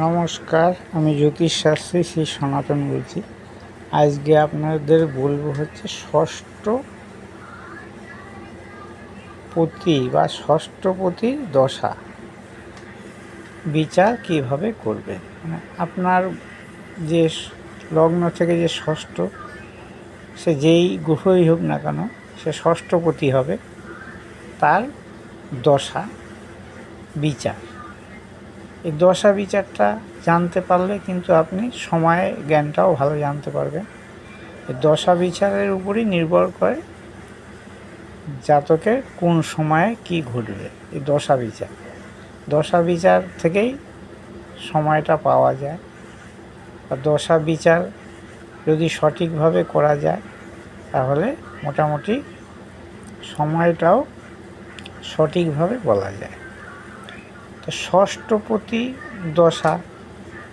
নমস্কার, আমি জ্যোতিষ শাস্ত্রী শ্রী সনাতন বলছি। আজকে আপনাদের বলব হচ্ছে ষষ্ঠ পতি বা ষষ্ঠপতি দশা। বিচার কীভাবে করবে মানে আপনার যে লগ্ন থেকে যে ষষ্ঠ, সে যেই গ্রহই হোক না কেন, সে ষষ্ঠপতি হবে, তার দশা বিচার। এই দশা বিচারটা জানতে পারলে কিন্তু আপনি সময়ে, জ্ঞানটাও ভালো জানতে পারবেন। এই দশা বিচারের উপরই নির্ভর করে জাতকের কোন সময়ে কি ঘটবে, এই দশা বিচার। দশা বিচার থেকেই সময়টা পাওয়া যায়। আর দশা বিচার যদি সঠিকভাবে করা যায়, তাহলে মোটামুটি সময়টাও সঠিকভাবে বলা যায়। তো ষষ্ঠপতি দশা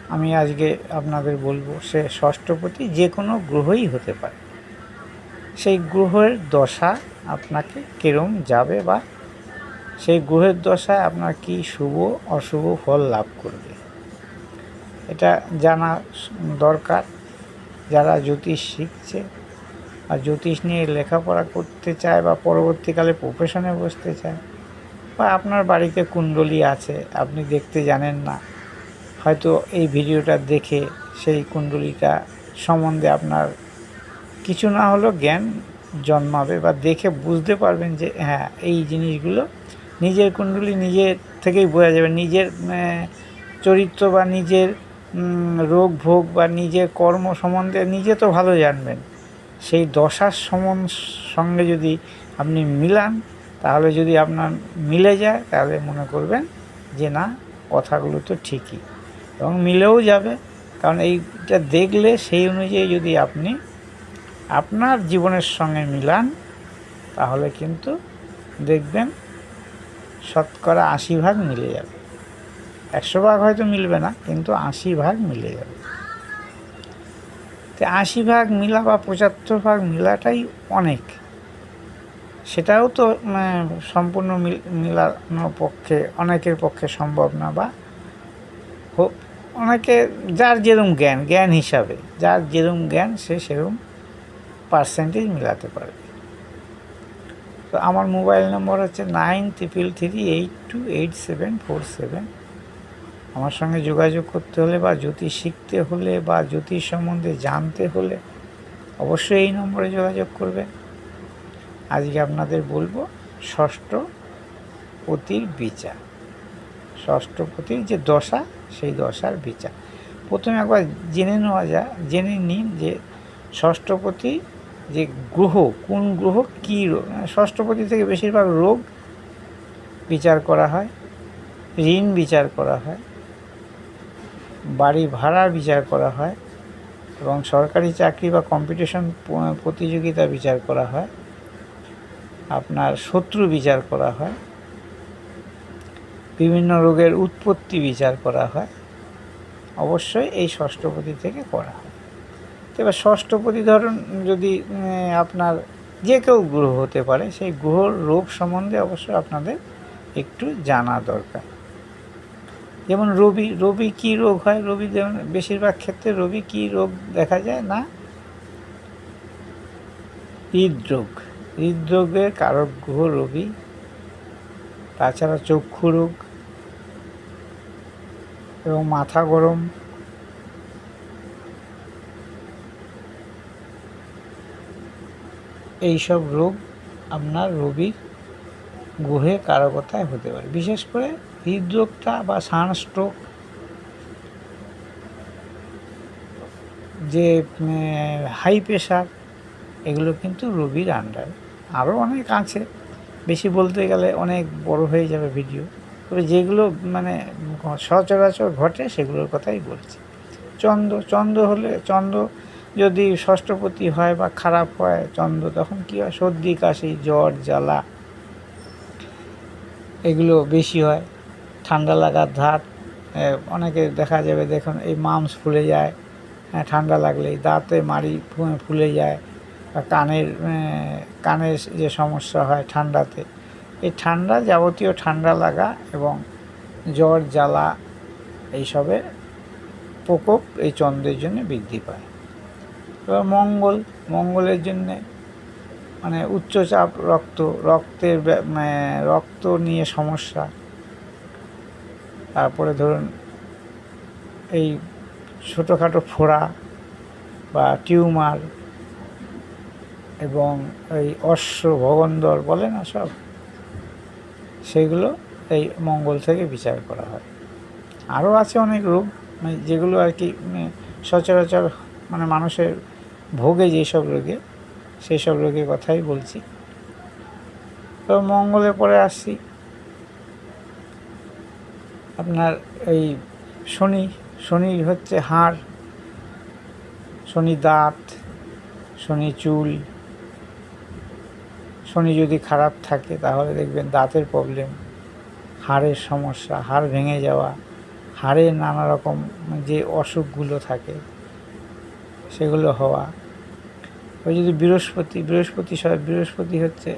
আমি আজকে আপনাদের বলব, সে ষষ্ঠপতি যে কোনো গ্রহই হতে পারে। সেই গ্রহের দশা আপনাকে কিরম যাবে বা সেই গ্রহের দশায় আপনার কি শুভ, অশুভ ফল লাভ করবে? এটা জানা দরকার। যারা জ্যোতিষ শিখছে আর জ্যোতিষ নিয়ে লেখাপড়া করতে চায় বা পরবর্তীকালে প্রফেশনে বসতে চায় বা আপনার বাড়িতে কুণ্ডলী আছে, আপনি দেখতে জানেন না। হয়তো এই ভিডিওটা দেখে সেই কুণ্ডলিটা সম্বন্ধে আপনার কিছু না হলেও জ্ঞান জন্মাবে বা দেখে বুঝতে পারবেন যে হ্যাঁ এই জিনিসগুলো নিজের কুণ্ডলী নিজের থেকেই বোঝা যাবে। নিজের চরিত্র বা নিজের রোগ ভোগ বা নিজের কর্ম সম্বন্ধে নিজে তো ভালো জানবেন। সেই দশার সঙ্গে যদি আপনি মিলান তাহলে যদি আপনার মিলে যায়, তাহলে মনে করবেন যে না, কথাগুলো তো ঠিকই। এবং মিলেও যাবে। কারণ এইটা দেখলে সেই অনুযায়ী যদি আপনি আপনার জীবনের সঙ্গে মিলান, তাহলে কিন্তু দেখবেন শতকরা আশি ভাগ মিলে যাবে। একশো ভাগ হয়তো মিলবে না, কিন্তু আশি ভাগ মিলে যাবে। তো আশি ভাগ মিলা বা পঁচাত্তর ভাগ মিলাটাই অনেক। সেটাও তো সম্পূর্ণ মিল- মিলানোর পক্ষে, অনেকের পক্ষে সম্ভব না বা অনেকে যার যেরম জ্ঞান জ্ঞান হিসাবে, যার যেরম জ্ঞান সে সেরম পার্সেন্টেজ মিলাতে পারবে তো আমার মোবাইল নম্বর হচ্ছে nine triple three eight two eight seven four seven. আমার সঙ্গে যোগাযোগ করতে হলে বা জ্যোতিষ শিখতে হলে বা জ্যোতিষ সম্বন্ধে জানতে হলে অবশ্যই এই নম্বরে যোগাযোগ করবেন আজকে আপনাদের বলব ষষ্ঠ পতির বিচার। ষষ্ঠপতির যে দশা, সেই দশার বিচার। প্রথমে একবার জেনে নেওয়া যায় জেনে নিন যে ষষ্ঠপতি যে গ্রহ, কোন গ্রহ, কী রোগ? মানে ষষ্ঠপতি থেকে বেশিরভাগ রোগ বিচার করা হয়, ঋণ বিচার করা হয়, বাড়ি ভাড়া বিচার করা হয় এবং সরকারি চাকরি বা কম্পিটিশন প্রতিযোগিতা বিচার করা হয়। আপনার শত্রু বিচার করা হয়। বিভিন্ন রোগের উৎপত্তি বিচার করা হয়। অবশ্যই এই ষষ্ঠপতি থেকে করা হয়। এবার ষষ্ঠপতি ধরুন যদি আপনার যে কেউ গ্রহ হতে পারে, সেই গ্রহর রোগ সম্বন্ধে অবশ্যই আপনাদের একটু জানা দরকার। যেমন রবি রবি কী রোগ হয়? রবি যেমন বেশিরভাগ ক্ষেত্রে রবি কী রোগ দেখা যায় না? হৃদরোগ। হৃদরোগের কারক গ্রহ রবি তাছাড়া চক্ষু রোগ এবং মাথা গরম। এইসব রোগ আপনার রোগীর গ্রহে কারকতায় হতে পারে। বিশেষ করে হৃদরোগটা বা সানস্ট্রোক যে হাই প্রেশার এগুলো কিন্তু রবির আন্ডারে আরও অনেক আছে। বেশি বলতে গেলে অনেক বড় হয়ে যাবে ভিডিও তবে যেগুলো মানে সচরাচর ঘটে সেগুলোর কথাই বলছি। চন্দ্র চন্দ্র হলে, চন্দ্র যদি ষষ্ঠপতি হয় বা খারাপ হয়, চন্দ্র তখন কী হয়? সর্দি, কাশি, জ্বর, জ্বালা এগুলো বেশি হয়। ঠান্ডা লাগার ধাত অনেকে দেখা যাবে দেখুন এই মামস ফুলে যায়। হ্যাঁ ঠান্ডা লাগলেই দাঁতে মাড়ি ফুলে যায়। বা কানের কানের যে সমস্যা হয় ঠান্ডাতে, এই ঠান্ডা যাবতীয় ঠান্ডা লাগা এবং জ্বর, জ্বালা এইসবের প্রকোপ এই চন্দ্রের জন্য বৃদ্ধি পায়। এবার মঙ্গল, মঙ্গলের জন্যে মানে উচ্চচাপ, রক্ত, রক্তের মানে রক্ত নিয়ে সমস্যা। তারপরে ধরুন এই ছোটোখাটো ফোড়া বা টিউমার এবং এই অশ্ব ভগন্দর বলে না সব? সেগুলো এই মঙ্গল থেকে বিচার করা হয়। আরও আছে অনেক রোগ মানে যেগুলো আর কি মানে সচরাচর মানে মানুষের ভোগে যেসব রোগে সেই সব রোগের কথাই বলছি। তো মঙ্গলে পরে আসছি। আপনার এই শনি শনি হচ্ছে হাড়, শনি দাঁত, শনি চুল শনি যদি খারাপ থাকে, তাহলে দেখবেন দাঁতের প্রবলেম হাড়ের সমস্যা, হাড় ভেঙে যাওয়া হাড়ের নানা রকম যে অসুখগুলো থাকে, সেগুলো হওয়া। ওই যদি বৃহস্পতি বৃহস্পতি সব- বৃহস্পতি হচ্ছে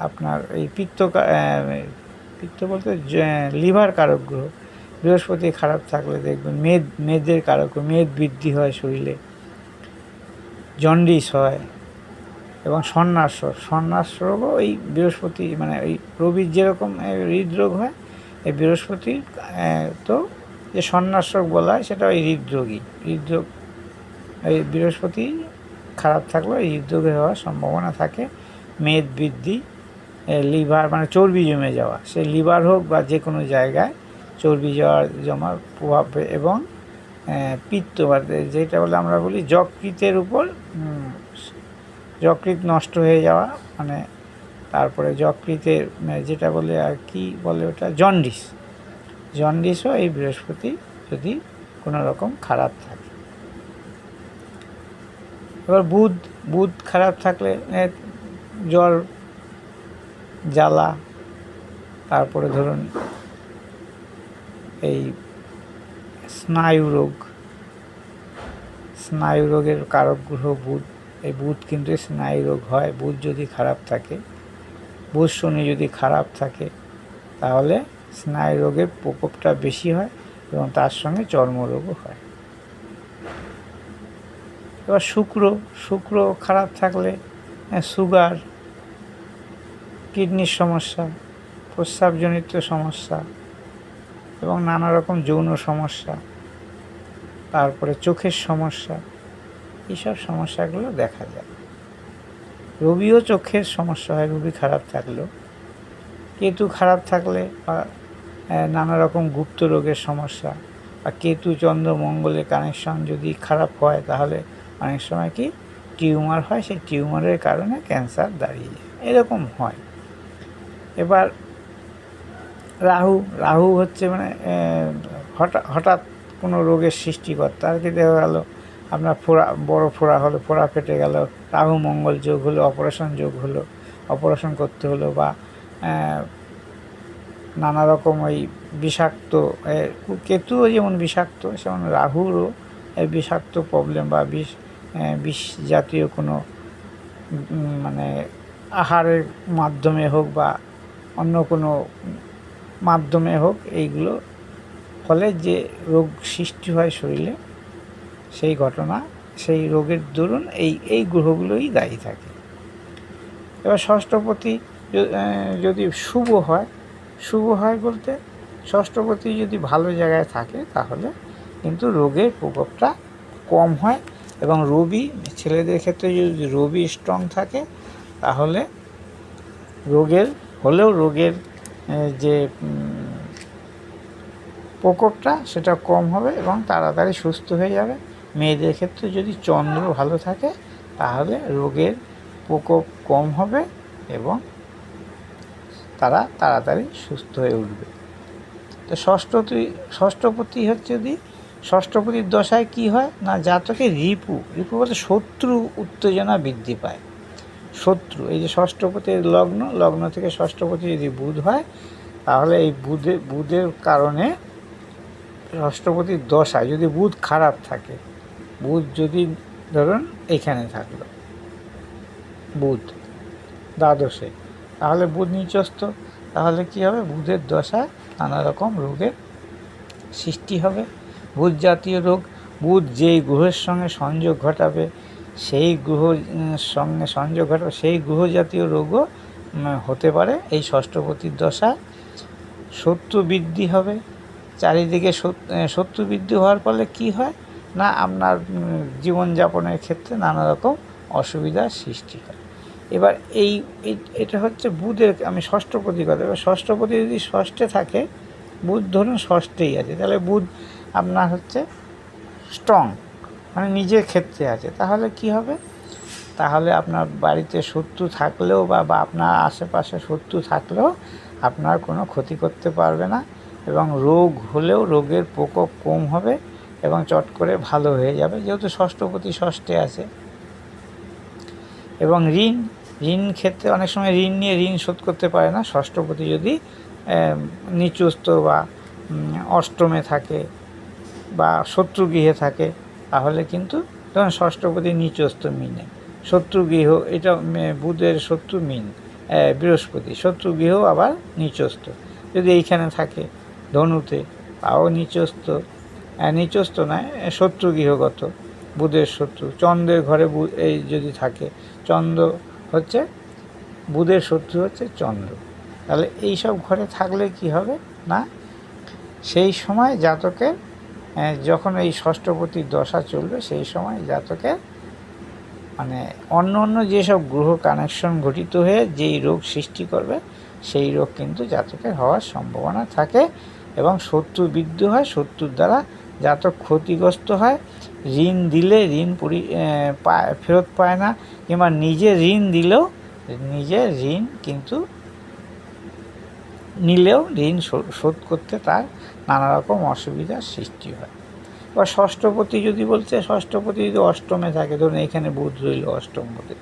আপনার এই পিত্ত পিত্ত বলতে লিভার কারক গ্রহ। বৃহস্পতি খারাপ থাকলে দেখবেন মেদ, মেদের কারক, মেদ বৃদ্ধি হয় শরীরে। জন্ডিস হয়। এবং সন্ন্যাস রোগ। সন্ন্যাস রোগও এই বৃহস্পতি মানে ওই রবির যেরকম হৃদরোগ হয় এই বৃহস্পতির তো যে সন্ন্যাস রোগ বলা হয় সেটা ওই হৃদরোগী হৃদরোগ, এই বৃহস্পতি খারাপ থাকলেও এই হৃদরোগে হওয়ার সম্ভাবনা থাকে। মেদ বৃদ্ধি লিভার মানে চর্বি জমে যাওয়া। সে লিভার হোক বা যে কোনো জায়গায় চর্বি যাওয়ার জমার প্রভাব এবং পিত্ত বা যেটা বলে আমরা বলি যকৃতের উপর যকৃত নষ্ট হয়ে যাওয়া মানে তারপরে যকৃতের মানে যেটা বলে আর কি বলে ওটা, জন্ডিস। জন্ডিসও এই বৃহস্পতি যদি কোনো রকম খারাপ থাকে। এবার বুধ বুধ খারাপ থাকলে জ্বর জ্বালা, তারপরে ধরুন এই স্নায়ু রোগ, স্নায়ু রোগের কারক গ্রহ বুধ। এই বুধ কিন্তু স্নায়ু রোগ হয়। বুধ যদি খারাপ থাকে বুধ শনি যদি খারাপ থাকে তাহলে স্নায়ু রোগের প্রকোপটা বেশি হয় এবং তার সঙ্গে চর্মরোগও হয়। এবার শুক্র শুক্র খারাপ থাকলে হ্যাঁ, সুগার কিডনির সমস্যা প্রস্রাবজনিত সমস্যা এবং নানা রকম যৌন সমস্যা তারপরে চোখের সমস্যা এইসব সমস্যাগুলো দেখা যায়? রবিও চোখের সমস্যা হয়, রবি খারাপ থাকলেও। কেতু খারাপ থাকলে বা নানা রকম গুপ্ত রোগের সমস্যা বা কেতু চন্দ্র মঙ্গলের কানেকশন যদি খারাপ হয়, তাহলে অনেক সময় কি টিউমার হয়, সেই টিউমারের কারণে ক্যান্সার দাঁড়িয়ে যায়। এরকম হয়। এবার রাহু রাহু হচ্ছে মানে হঠাৎ হঠাৎ কোনো রোগের সৃষ্টিকর্তা আর কি দেখা গেল? আপনার ফোড়া, বড় ফোড়া হলো, ফোড়া ফেটে গেল, রাহু মঙ্গল যোগ হলো, অপারেশন যোগ হলো, অপারেশন করতে হলো বা নানা রকম ওই বিষাক্ত কেতুও যেমন বিষাক্ত, সেমন রাহুরও বিষাক্ত প্রবলেম বা বিষ বিষ জাতীয় কোনো মানে আহারের মাধ্যমে হোক বা অন্য কোনো মাধ্যমে হোক, এইগুলো ফলে যে রোগ সৃষ্টি হয় শরীরে সেই ঘটনা, সেই রোগের দরুন এই এই গ্রহগুলোই দায়ী থাকে। এবার ষষ্ঠপতি যদি শুভ হয় শুভ হয় বলতে ষষ্ঠপতি যদি ভালো জায়গায় থাকে তাহলে কিন্তু রোগের প্রকোপটা কম হয় এবং রবি ছেলেদের ক্ষেত্রে যদি রবি স্ট্রং থাকে তাহলে রোগের, হলেও রোগের যে প্রকোপটা সেটা কম হবে এবং তাড়াতাড়ি সুস্থ হয়ে যাবে। মেয়েদের ক্ষেত্রে যদি চন্দ্র ভালো থাকে, তাহলে রোগের প্রকোপ কম হবে এবং তারা তাড়াতাড়ি সুস্থ হয়ে উঠবে। তো ষষ্ঠপতি ষষ্ঠপতি হচ্ছে যদি ষষ্ঠপতির দশায় কি হয় না, জাতকে রিপু রিপু বলতে শত্রু উত্তেজনা বৃদ্ধি পায়। শত্রু, এই যে ষষ্ঠপতির লগ্ন লগ্ন থেকে ষষ্ঠপতি যদি বুধ হয়, তাহলে এই বুধে, বুধের কারণে ষষ্ঠপতির দশায় যদি বুধ খারাপ থাকে বুধ যদি ধরুন এখানে থাকল, বুধ, দ্বাদশে, তাহলে বুধ নিচস্থ, তাহলে কি হবে? বুধের দশায় নানা রকম রোগের সৃষ্টি হবে। বুধ জাতীয় রোগ, বুধ যেই গ্রহের সঙ্গে সংযোগ ঘটাবে, সেই গ্রহ সঙ্গে সংযোগ ঘটাবে, সেই গ্রহ জাতীয় রোগও হতে পারে। এই ষষ্ঠপতির দশা শত্রু বৃদ্ধি হবে। চারিদিকে শত্রু বৃদ্ধি হওয়ার ফলে কি হয়? না, আপনার জীবনযাপনের ক্ষেত্রে নানা রকম অসুবিধার সৃষ্টি হয় এবার এই, এই- এটা হচ্ছে বুধের, আমি ষষ্ঠপতি কথা এবার ষষ্ঠপতি যদি ষষ্ঠে থাকে, বুধ ধরুন ষষ্ঠেই আছে, তাহলে বুধ আপনার হচ্ছে স্ট্রং মানে নিজের ক্ষেত্রে আছে। তাহলে কি হবে? তাহলে আপনার বাড়িতে শত্রু থাকলেও বা বা আপনার আশেপাশে শত্রু থাকলেও আপনার কোনো ক্ষতি করতে পারবে না এবং রোগ হলেও রোগের প্রকোপ কম হবে। এবং চট করে ভালো হয়ে যাবে, যেহেতু ষষ্ঠপতি ষষ্ঠে আছে। এবং ঋণ ঋণ ক্ষেত্রে অনেক সময় ঋণ নিয়ে ঋণ শোধ করতে পারে না। ষষ্ঠপতি যদি নিচুস্থ বা অষ্টমে থাকে বা শত্রু গৃহে থাকে, তাহলে কিন্তু ধরুন ষষ্ঠপতি নিচস্থ মিনে শত্রু গৃহ, এটা বুধের শত্রু মিন বৃহস্পতি, শত্রু গৃহ আবার নিচস্থ। যদি এইখানে থাকে ধনুতে, তাও নিচস্থ। নিচস্থ নয় শত্রু গৃহগত, বুধের শত্রু। চন্দ্রের ঘরে এই যদি থাকে, চন্দ্র হচ্ছে, বুধের শত্রু হচ্ছে চন্দ্র। তাহলে এই সব ঘরে থাকলে কি হবে? না। সেই সময় জাতকের যখন এই ষষ্ঠপতির দশা চলবে, সেই সময় জাতকের মানে অন্য অন্য যেসব গ্রহ কানেকশন ঘটিত হয়ে যেই রোগ সৃষ্টি করবে, সেই রোগ কিন্তু জাতকের হওয়ার সম্ভাবনা থাকে এবং শত্রু বৃদ্ধি হয়, শত্রুর দ্বারা জাতক ক্ষতিগ্রস্ত হয়, ঋণ দিলে ঋণ পরি ফেরত পায় না, কিংবা নিজে ঋণ দিলেও, নিজে ঋণ কিন্তু নিলেও ঋণ শোধ করতে তার নানা রকম অসুবিধার সৃষ্টি হয়। বা ষষ্ঠপতি যদি বলছে, ষষ্ঠপতি যদি অষ্টমে থাকে, ধরুন এখানে বুধ রইল অষ্টমপতি,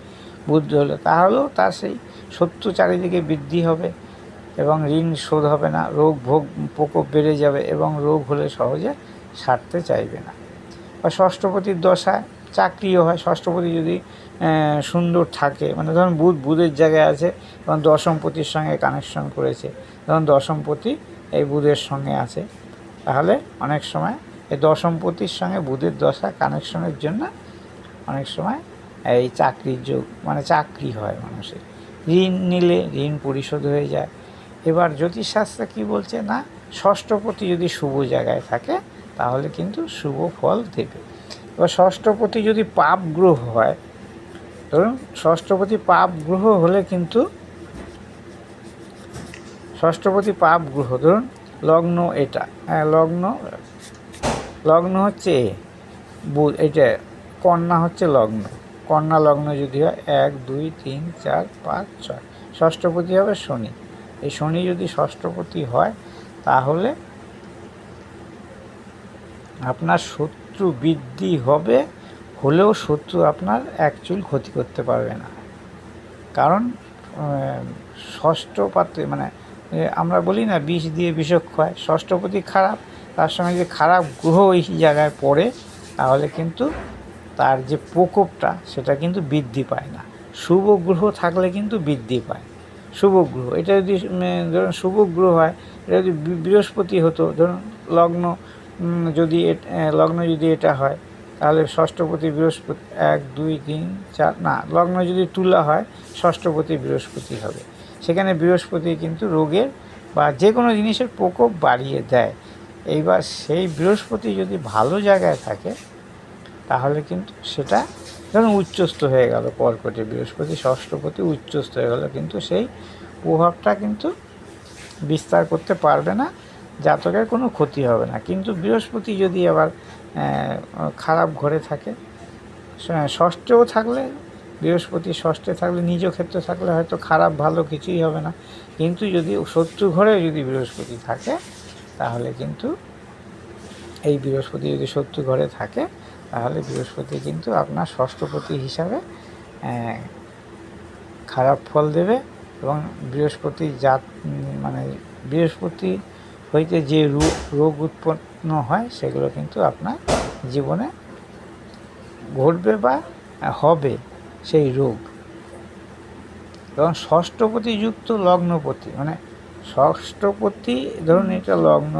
বুধ রইল তাহলেও তার সেই শত্রু চারিদিকে বৃদ্ধি হবে এবং ঋণ শোধ হবে না, রোগ ভোগ, প্রকোপ বেড়ে যাবে এবং রোগ হলে সহজে সারতে চাইবে না। বা ষষ্ঠপতির দশায় চাকরিও হয়, ষষ্ঠপতি যদি সুন্দর থাকে মানে ধরুন বুধ, বুধের জায়গায় আছে, এবং দশমপতির সঙ্গে কানেকশন করেছে, ধরুন দশমপতি এই বুধের সঙ্গে আছে, তাহলে অনেক সময় এই দশমপতির সঙ্গে বুধের দশা কানেকশনের জন্য অনেক সময় এই চাকরির যোগ মানে চাকরি হয় মানুষের। ঋণ নিলে ঋণ পরিশোধ হয়ে যায়। এবার জ্যোতিষশাস্ত্রে কি বলছে? না, ষষ্ঠপতি যদি শুভ জায়গায় থাকে তাহলে কিন্তু শুভ ফল দেবে এবার ষষ্ঠপতি যদি পাপ গ্রহ হয়, ধরুন ষষ্ঠপতি পাপ গ্রহ হলে কিন্তু ষষ্ঠপতি পাপ গ্রহ, ধরুন লগ্ন এটা হ্যাঁ লগ্ন লগ্ন হচ্ছে এ এটা কন্যা হচ্ছে লগ্ন, কন্যা লগ্ন যদি হয়, এক, দুই, তিন, চার, পাঁচ, ছয়, ষষ্ঠপতি হবে শনি, এই শনি যদি ষষ্ঠপতি হয়, তাহলে আপনার শত্রু বৃদ্ধি হবে, হলেও শত্রু আপনার অ্যাকচুয়াল ক্ষতি করতে পারবে না। কারণ ষষ্ঠ পাত্রে মানে আমরা বলি না বিষ দিয়ে বিষক্ষয় ষষ্ঠপতি খারাপ, তার সঙ্গে যে খারাপ গ্রহ ওই জায়গায় পড়ে, তাহলে কিন্তু তার যে প্রকোপটা, সেটা কিন্তু বৃদ্ধি পায় না। শুভ গ্রহ থাকলে কিন্তু বৃদ্ধি পায়। শুভ গ্রহ, এটা যদি ধরুন শুভ গ্রহ হয়, এটা যদি বৃহস্পতি হতো, ধরুন লগ্ন যদি লগ্ন যদি এটা হয়, তাহলে ষষ্ঠপতি বৃহস্পতি, এক, দুই, তিন, চার, না, লগ্ন যদি তুলা হয়, ষষ্ঠপতি বৃহস্পতি হবে। সেখানে বৃহস্পতি কিন্তু রোগের বা যে কোনো জিনিসের প্রকোপ বাড়িয়ে দেয়। এইবার সেই বৃহস্পতি যদি ভালো জায়গায় থাকে, তাহলে কিন্তু সেটা ধরুন উচ্চস্থ হয়ে গেল কর্কটে বৃহস্পতি, ষষ্ঠপতি উচ্চস্থ হয়ে গেল, কিন্তু সেই প্রভাবটা কিন্তু বিস্তার করতে পারবে না। জাতকের কোনো ক্ষতি হবে না। কিন্তু বৃহস্পতি যদি আবার খারাপ ঘরে থাকে ষষ্ঠেও থাকলে, বৃহস্পতি ষষ্ঠে থাকলে, নিজ ক্ষেত্রে থাকলে হয়তো খারাপ ভালো কিছুই হবে না। কিন্তু যদি শত্রু ঘরে যদি বৃহস্পতি থাকে, তাহলে কিন্তু এই বৃহস্পতি যদি শত্রু ঘরে থাকে, তাহলে বৃহস্পতি কিন্তু আপনার ষষ্ঠপতি হিসাবে খারাপ ফল দেবে এবং বৃহস্পতি জাত মানে বৃহস্পতি হইতে যে রোগ রোগ উৎপন্ন হয়, সেগুলো কিন্তু আপনার জীবনে ঘটবে বা হবে সেই রোগ। এবং ষষ্ঠপতি যুক্ত লগ্নপতি মানে ষষ্ঠপতি, ধরুন এটা লগ্ন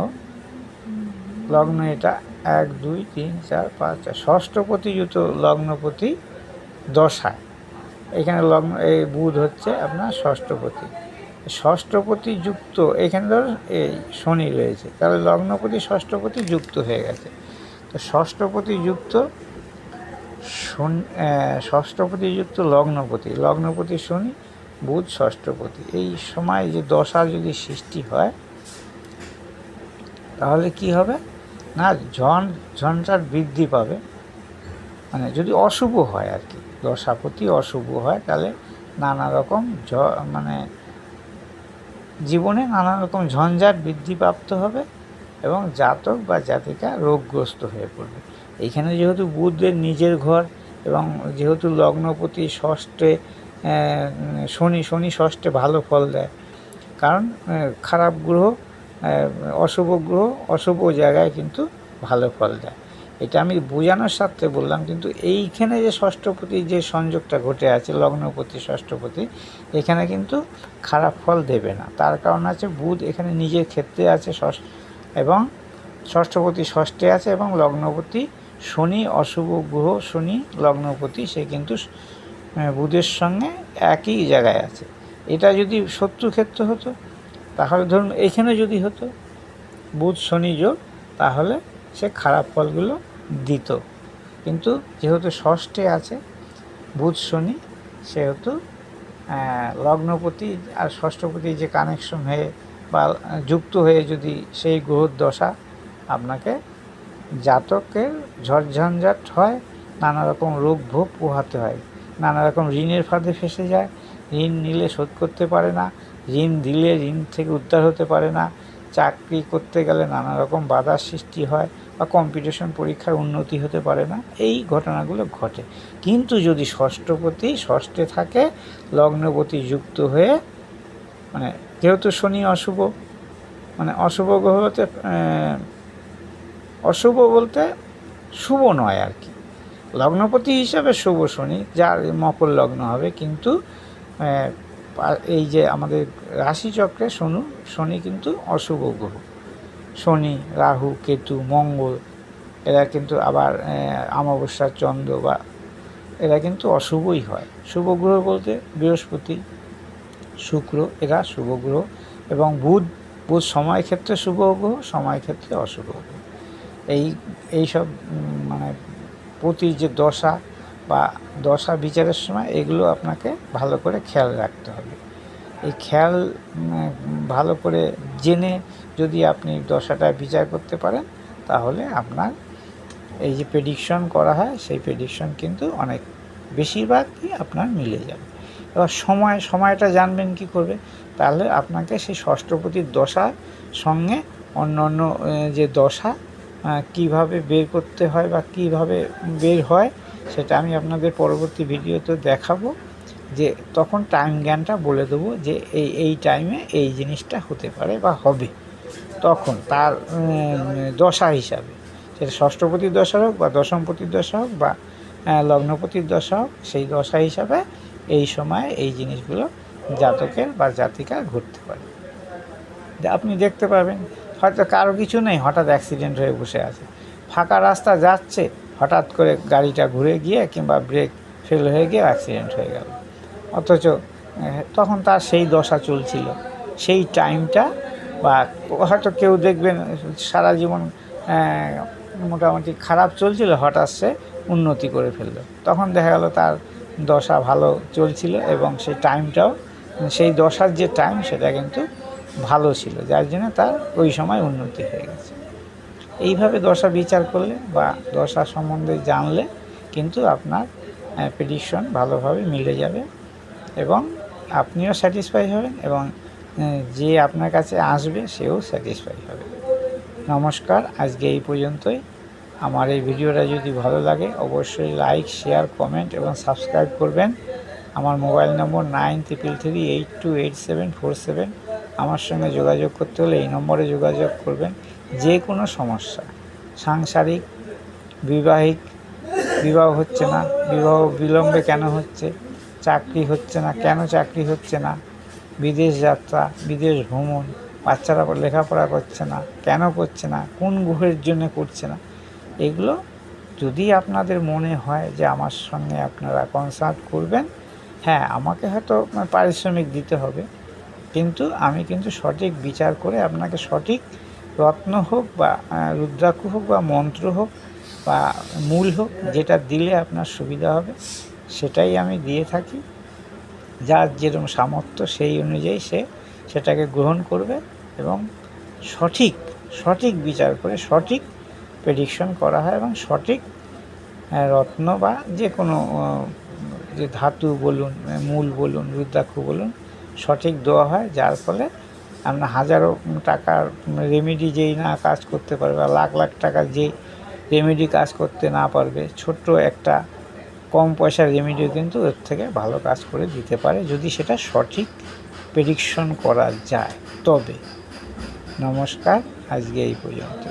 লগ্ন এটা এক, দুই, তিন, চার, পাঁচ, ছয় ষষ্ঠপতিযুক্ত লগ্নপতি দশায়। এখানে লগ্ন, এই বুধ হচ্ছে আপনার ষষ্ঠপতি। ষষ্ঠপতি যুক্ত, এখানে ধর এই শনি রয়েছে, তাহলে লগ্নপতি ষষ্ঠপতি যুক্ত হয়ে গেছে। তো ষষ্ঠপতি যুক্ত ষষ্ঠপতি যুক্ত লগ্নপতি লগ্নপতি শনি, বুধ ষষ্ঠপতি। এই সময় যে দশা যদি সৃষ্টি হয়, তাহলে কি হবে? না, ঝন ঝঞ্ঝাট বৃদ্ধি পাবে। মানে যদি অশুভ হয় আর কি, দশাপতি অশুভ হয়, তাহলে নানা রকম মানে জীবনে নানা রকম ঝঞ্ঝাট বৃদ্ধিপ্রাপ্ত হবে এবং জাতক বা জাতিকা রোগগ্রস্ত হয়ে পড়বে। এইখানে যেহেতু বুধের নিজের ঘর এবং যেহেতু লগ্নপতি ষষ্ঠে শনি শনি ষষ্ঠে ভালো ফল দেয়। কারণ খারাপ গ্রহ অশুভ গ্রহ অশুভ জায়গায় কিন্তু ভালো ফল দেয়। এটা আমি বোঝানোর স্বার্থে বললাম, কিন্তু এইখানে যে ষষ্ঠপতি যে সংযোগটা ঘটে আছে, লগ্নপতি, ষষ্ঠপতি, এখানে কিন্তু খারাপ ফল দেবে না। তার কারণ আছে বুধ এখানে নিজের ক্ষেত্রে আছে ষষ্ঠ, এবং ষষ্ঠপতি ষষ্ঠে আছে এবং লগ্নপতি শনি অশুভ গ্রহ শনি লগ্নপতি সে কিন্তু বুধের সঙ্গে একই জায়গায় আছে। এটা যদি শত্রু ক্ষেত্র হতো, তাহলে ধরুন এখানে যদি হতো, বুধ শনি যোগ, তাহলে সে খারাপ ফলগুলো দিত। কিন্তু যেহেতু ষষ্ঠে আছে, বুধ শনি, সেহেতু লগ্নপতি আর ষষ্ঠপতি যে কানেকশন হয়ে বা যুক্ত হয়ে যদি সেই গ্রহর দশা আপনাকে জাতকের ঝড়ঝঞ্ঝাট হয়, নানা রকম রোগ ভোগ পোহাতে হয়। নানা রকম ঋণের ফাঁদে ফেসে যায়। ঋণ নিলে শোধ করতে পারে না, ঋণ দিলে ঋণ থেকে উদ্ধার হতে পারে না, চাকরি করতে গেলে নানা রকম বাধার সৃষ্টি হয় বা কম্পিটিশন পরীক্ষার উন্নতি হতে পারে না, এই ঘটনাগুলো ঘটে। কিন্তু যদি ষষ্ঠপতি ষষ্ঠে থাকে, লগ্নপতি যুক্ত হয়ে মানে যেহেতু শনি অশুভ মানে অশুভ গ্রহতে অশুভ বলতে শুভ নয় আর কি। লগ্নপতি হিসাবে শুভ শনি, যার মকর লগ্ন হবে, কিন্তু এই যে আমাদের রাশিচক্রে শনু, শনি কিন্তু অশুভ গ্রহ। শনি, রাহু, কেতু, মঙ্গল, এরা কিন্তু আবার অমাবস্যা, চন্দ্র বা এরা কিন্তু অশুভই হয়। শুভ গ্রহ বলতে বৃহস্পতি, শুক্র, এরা শুভ গ্রহ এবং বুধ বুধ সময় ক্ষেত্রে শুভ গ্রহ সময় ক্ষেত্রে অশুভ গ্রহ। এই এইসব মানে প্রতি যে দশা বা দশা বিচারের সময় এগুলো আপনাকে ভালো করে খেয়াল রাখতে হবে। এই খেয়াল ভালো করে জেনে যদি আপনি দশাটা বিচার করতে পারেন, তাহলে আপনার এই যে প্রেডিকশন করা হয়, সেই প্রেডিকশন কিন্তু অনেক বেশিরভাগই আপনার মিলে যাবে। এবার সময়, সময়টা জানবেন কি করবে তাহলে আপনাকে সেই ষষ্ঠপতির দশার সঙ্গে অন্য অন্য যে দশা কীভাবে বের করতে হয় বা কীভাবে বের হয়, সেটা আমি আপনাদের পরবর্তী ভিডিওতে দেখাবো। যে তখন টাইম জ্ঞানটা বলে দেবো যে এই এই টাইমে এই জিনিসটা হতে পারে বা হবে। তখন তার দশা হিসাবে, সেটা ষষ্ঠপতির দশা হোক বা দশমপতির দশা হোক বা লগ্নপতির দশা হোক, সেই দশা হিসাবে এই সময়ে এই জিনিসগুলো জাতকের বা জাতিকার ঘুরতে পারে। আপনি দেখতে পাবেন, হয়তো কারও কিছু নেই, হঠাৎ অ্যাক্সিডেন্ট হয়ে বসে আছে। ফাঁকা রাস্তা যাচ্ছে, হঠাৎ করে গাড়িটা ঘুরে গিয়ে কিংবা ব্রেক ফেল হয়ে গিয়ে অ্যাক্সিডেন্ট হয়ে গেল। অথচ তখন তার সেই দশা চলছিল। সেই টাইমটা বা হয়তো কেউ দেখবেন, সারা জীবন মোটামুটি খারাপ চলছিল, হঠাৎ সে উন্নতি করে ফেলল। তখন দেখা গেল তার দশা ভালো চলছিল এবং সেই টাইমটাও, সেই দশার যে টাইম সেটা কিন্তু ভালো ছিল, যার জন্য তার ওই সময় উন্নতি হয়ে গেছে। এইভাবে দশা বিচার করলে বা দশা সম্বন্ধে জানলে কিন্তু আপনার প্রেডিকশন ভালোভাবে মিলে যাবে। এবং আপনিও স্যাটিসফাই হবেন এবং যে আপনার কাছে আসবে সেও স্যাটিসফাই হবে। নমস্কার, আজকে এই পর্যন্তই। আমার এই ভিডিওটা যদি ভালো লাগে, অবশ্যই লাইক শেয়ার কমেন্ট এবং সাবস্ক্রাইব করবেন। আমার mobile number nine triple three eight two eight seven four seven আমার সঙ্গে যোগাযোগ করতে হলে এই নম্বরে যোগাযোগ করবেন। যে কোনো সমস্যা, সাংসারিক, বিবাহিক, বিবাহ হচ্ছে না, বিবাহ বিলম্বে কেন হচ্ছে চাকরি হচ্ছে না, কেন চাকরি হচ্ছে না? বিদেশ যাত্রা, বিদেশ ভ্রমণ, বাচ্চারা লেখাপড়া করছে না, কেন করছে না, কোন গ্রহের জন্য করছে না? এগুলো যদি আপনাদের মনে হয় যে আমার সঙ্গে আপনারা কনসাল্ট করবেন হ্যাঁ আমাকে হয়তো পারিশ্রমিক দিতে হবে। কিন্তু আমি কিন্তু সঠিক বিচার করে আপনাকে সঠিক রত্ন হোক বা রুদ্রাক্ষ হোক বা মন্ত্র হোক বা মূল হোক, যেটা দিলে আপনার সুবিধা হবে। সেটাই আমি দিয়ে থাকি। যার যেরকম সামর্থ্য সেই অনুযায়ী সে সেটাকে গ্রহণ করবে এবং সঠিক সঠিক বিচার করে সঠিক প্রেডিকশন করা হয় এবং সঠিক রত্ন বা যে কোনো যে ধাতু বলুন মূল বলুন, রুদ্রাক্ষ বলুন সঠিক দেওয়া হয়। যার ফলে আপনার হাজারো টাকার রেমেডি যেই না কাজ করতে পারবে লাখ লাখ টাকার যে রেমেডি কাজ করতে না পারবে, ছোট্ট একটা কম পয়সার রেমিডিও কিন্তু এর থেকে ভালো কাজ করে দিতে পারে যদি সেটা সঠিক প্রেডিকশন করা যায়। তবে নমস্কার, আজকে এই পর্যন্ত